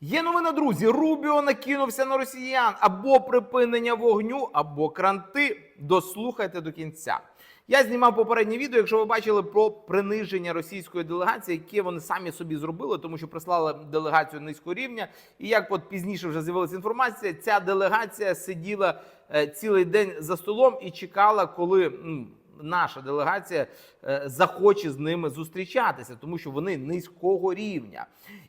Є новина, друзі. Рубіо накинувся на росіян або припинення вогню, або кранти. Дослухайте до кінця. Я знімав попереднє відео, якщо ви бачили про приниження російської делегації, яке вони самі собі зробили, тому що прислали делегацію низького рівня. І як от пізніше вже з'явилася інформація, ця делегація сиділа е, цілий день за столом і чекала, коли. Наша делегація е, захоче з ними зустрічатися, тому що вони низького рівня.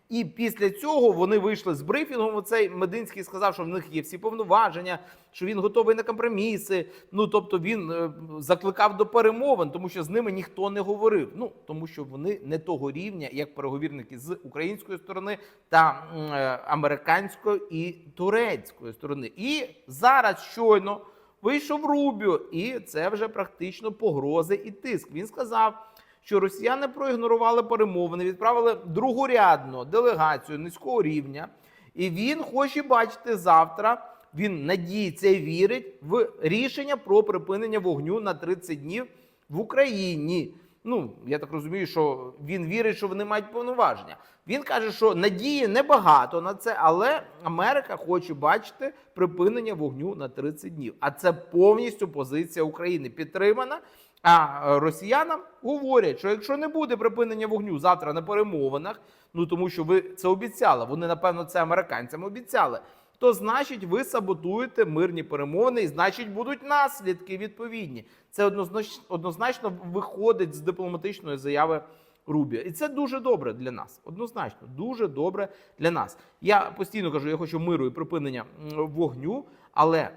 І після цього вони вийшли з брифінгом. Оцей Мединський сказав, що в них є всі повноваження, що він готовий на компроміси. Ну тобто він е, закликав до перемовин, тому що з ними ніхто не говорив. Ну тому що вони не того рівня, як переговірники з української сторони та е, американської і турецької сторони. І зараз щойно вийшов Рубіо, і це вже практично погрози і тиск. Він сказав що росіяни проігнорували перемовини, відправили другорядну делегацію низького рівня, і він хоче бачити завтра. Він надіється і вірить в рішення про припинення вогню на 30 днів в Україні. Ну я так розумію, що він вірить, що вони мають повноваження. Він каже, що надії небагато на це, але Америка хоче бачити припинення вогню на 30 днів. А це повністю позиція України підтримана. А е, росіянам говорять, що якщо не буде припинення вогню завтра на перемовинах, ну тому що ви це обіцяли, вони напевно це американцям обіцяли. То значить, ви саботуєте мирні перемовини, і значить будуть наслідки відповідні. Це однозначно, виходить з дипломатичної заяви Рубіо. І це дуже добре для нас. Однозначно, дуже добре для нас. Я постійно кажу, я хочу миру і припинення вогню, але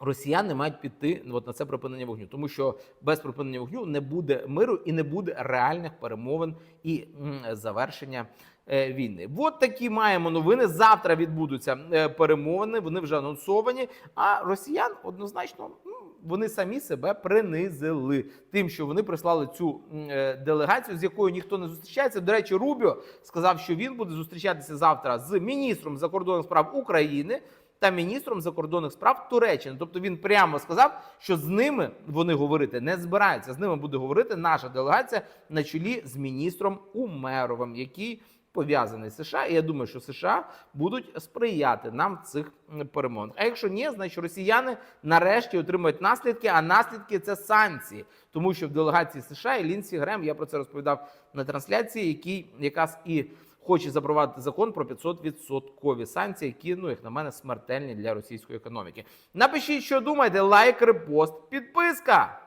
росіяни мають піти от на це припинення вогню, тому що без припинення вогню не буде миру і не буде реальних перемовин і завершення. Е, Війни, от такі маємо новини. Завтра відбудуться е, перемовини. Вони вже анонсовані. А росіян однозначно ну, вони самі себе принизили тим, що вони прислали цю е, делегацію, з якою ніхто не зустрічається. До речі, Рубіо сказав, що він буде зустрічатися завтра з міністром закордонних справ України та міністром закордонних справ Туреччини. Тобто він прямо сказав, що з ними вони говорити не збираються. З ними буде говорити наша делегація на чолі з міністром Умеровим, який пов'язаний з США. І я думаю, що США будуть сприяти нам в цих перемовинах. А якщо ні, значить росіяни нарешті отримають наслідки. А наслідки це санкції, тому що в делегації США і Лінсі Грем, я про це розповідав на трансляції, який якраз і хоче запровадити закон про 500% санкції, які, ну, як на мене, смертельні для російської економіки. Напишіть, що думаєте, лайк, репост, підписка.